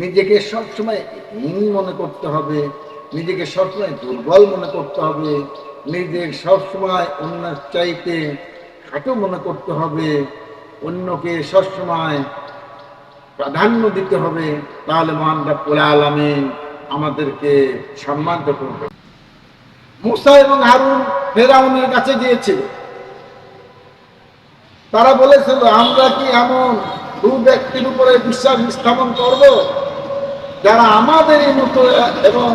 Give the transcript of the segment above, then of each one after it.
নিজেকে সবসময় হীন মনে করতে হবে, নিজেকে সবসময় দুর্বল মনে করতে হবে, নিজের সবসময় অন্যের চাইতে খাটো মনে করতে হবে, অন্যকে সবসময় প্রাধান্য দিতে হবে। তাহলে মহান রাব্বুল আলামিন আমাদেরকে সম্মানিত করবে মুসা এবং হারুন ফেরাউনের কাছে গিয়েছিল। তারা বলেছিল, আমরা কি এমন দু ব্যক্তির উপরে বিশ্বাস স্থাপন করব? যারা আমাদেরই মতো, এবং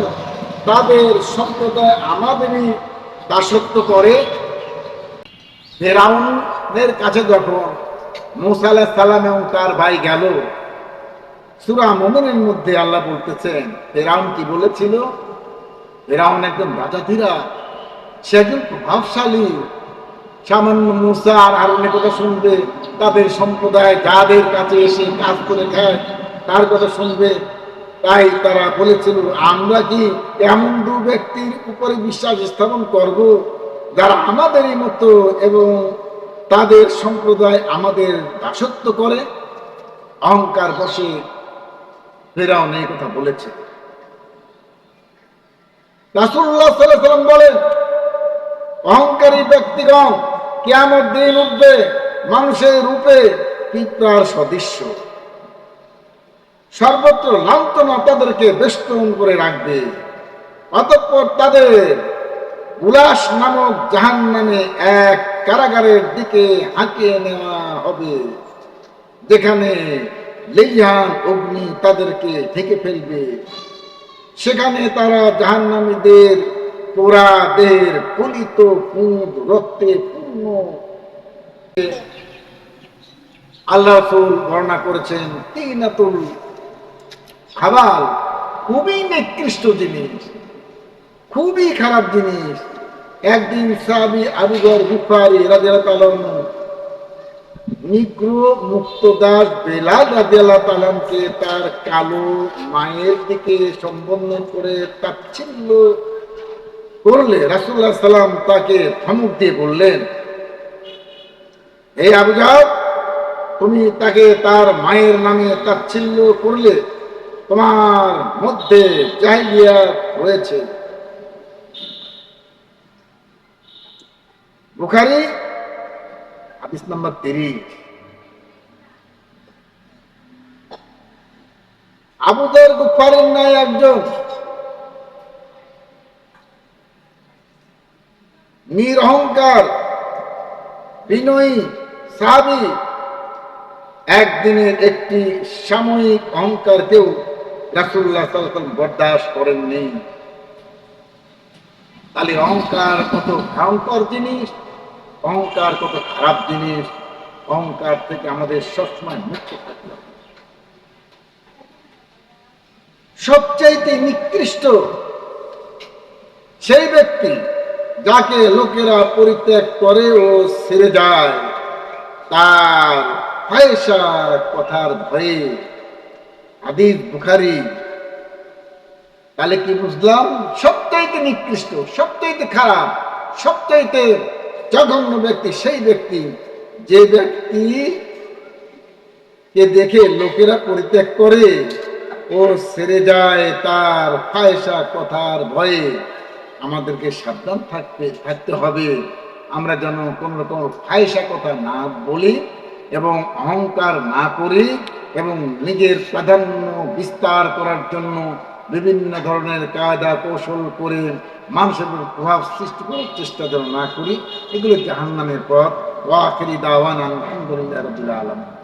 তাদের সম্প্রদায় আমাদেরই দাসত্ব করে, ফেরাউনের কাছে যখন মুসা আলাহ সালাম এবং তার ভাই গেল, সুরা মোমেনের মধ্যে আল্লাহ বলতেছেন, ফেরাউন কি বলেছিল? ফেরাউন একজন রাজাধীরা, সে একজন প্রভাবশালী। সামান্য মুসা আর হারুনের কথা শুনবে, তাদের সম্প্রদায় যাদের কাছে এসে কাজ করে খায়, তার কথা শুনবে। তাই তারা বলেছিল, আমরা কি এমন দু ব্যক্তির উপরে বিশ্বাস স্থাপন করব যারা আমাদেরই মতো এবং তাদের সম্প্রদায় আমাদের দাসত্ব করে? অহংকার বসে ফেরাও এই কথা বলেছে। রাসুল্লাহ বলেন, অহংকারী ব্যক্তিগণ কেমন দিন উঠবে, মানুষের রূপে পিঁপড়ার সদৃশ্য। সর্বত্র লাঞ্ছনা তাদেরকে বেষ্টন করে রাখবে। অতঃপর তাদের উলাস নামক জাহান নামে এক কারাগারের দিকে হাঁকিয়ে নেওয়া হবে। যেখানে লেলিহান অগ্নি তাদেরকে ঢেকে ফেলবে। সেখানে তারা জাহান্নামীদের পোড়া দেহের ফলিত পুঁদ রক্তে পূর্ণ আল্লাহ বর্ণনা করেছেন তিনাতুল হাবাল খুবই নিকৃষ্ট জিনিস, খুবই খারাপ জিনিস। একদিন সাবি আবুগর গুফারি রাজিয়াল তালান্ন নিগ্র মুক্তদাস বেলাল রাজিয়াল্লাহ তালামকে তার কালো মায়ের দিকে সম্বোধন করে তাচ্ছিল্য করলে রাসুল্লাহ সাল্লাম তাকে ধমক দিয়ে বললেন, এই আবুজাব তুমি তাকে তার মায়ের নামে তাচ্ছিল্য করলে তোমার মধ্যে জাহিলিয়া রয়েছে। বুখারি, হাদিস নাম্বার তিরিশ। আবুদের গুফারের নাই একজন নিরহংকার, বিনয়ী সাবি একদিনের একটি সাময়িক অহংকার অহংকারকেও রাসুল্লাহ সাল্লাম বরদাস্ত করেননি। তাহলে অহংকার কত ভয়ঙ্কর জিনিস, অহংকার কত খারাপ জিনিস, অহংকার থেকে আমাদের সবসময় মুক্ত হবে। সবচাইতে নিকৃষ্ট সেই ব্যক্তি যাকে লোকেরা পরিত্যাগ করে ও ছেড়ে যায়, তার কথার ভয়ে হাদিস, বুখারি। তাহলে কি বুঝলাম? সবচাইতে নিকৃষ্ট, সবচাইতে খারাপ, সবচাইতে জঘন্য ব্যক্তি সেই ব্যক্তি, যে ব্যক্তি কে দেখে লোকেরা পরিত্যাগ করে ও সেরে যায় তার ফায়সা কথার ভয়ে। আমাদেরকে সাবধান থাকতে থাকতে হবে। আমরা যেন কোন রকম ফায়সা কথা না বলি এবং অহংকার না করি। এবং নিজের প্রাধান্য বিস্তার করার জন্য বিভিন্ন ধরনের কায়দা কৌশল করে মানুষের প্রভাব সৃষ্টি করার চেষ্টা যেন না করি, এগুলো জাহান্নামের পথ। ওয়াখিরি দাওয়ান আলহামদুলিল্লাহ রবিল আলম